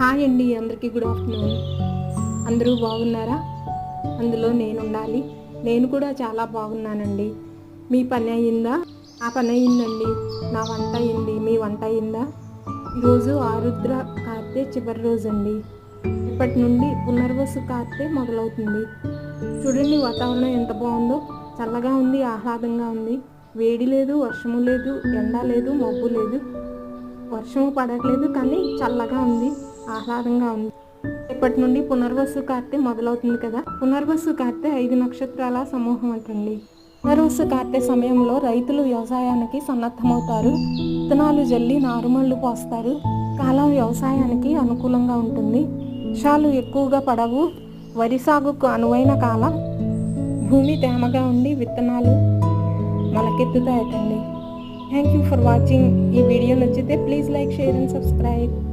Hi అండి అందరికీ good afternoon అందరూ బాగున్నారా? అందులో నేను ఉండాలి నేను కూడా చాలా బాగున్నానండి. మీ పని అయిందా ఆ పని అయిందండి నా వంట అయింది మీ వంట అయిందా ఈరోజు ఆరుద్ర కార్తె చివరి రోజు అండి ఇప్పటి నుండి పునర్వసు కార్తె మొదలవుతుంది. చూడండి వాతావరణం ఎంత బాగుందో. చల్లగా ఉంది ఆహ్లాదంగా ఉంది. వేడి లేదు వర్షము లేదు ఎండ లేదు మబ్బు లేదు. వర్షం పడట్లేదు కానీ చల్లగా ఉంది. ఆహ్లాదంగా ఉంది. ఇప్పటి నుండి పునర్వసు కార్తె మొదలవుతుంది కదా? పునర్వసు కార్తె ఐదు నక్షత్రాల సమూహం అంటండి. పునర్వసు కార్తె సమయంలో రైతులు వ్యవసాయానికి సన్నద్ధమవుతారు. విత్తనాలు జల్లి నారుమళ్ళు పోస్తారు. కాలం వ్యవసాయానికి అనుకూలంగా ఉంటుంది. వర్షాలు ఎక్కువగా పడవు. వరి సాగుకు అనువైన కాలం. భూమి తేమగా ఉండి విత్తనాలు మొలకెత్తుతాయటండి. థ్యాంక్ యూ ఫర్ వాచింగ్ ఈ వీడియో నచ్చితే please like share and subscribe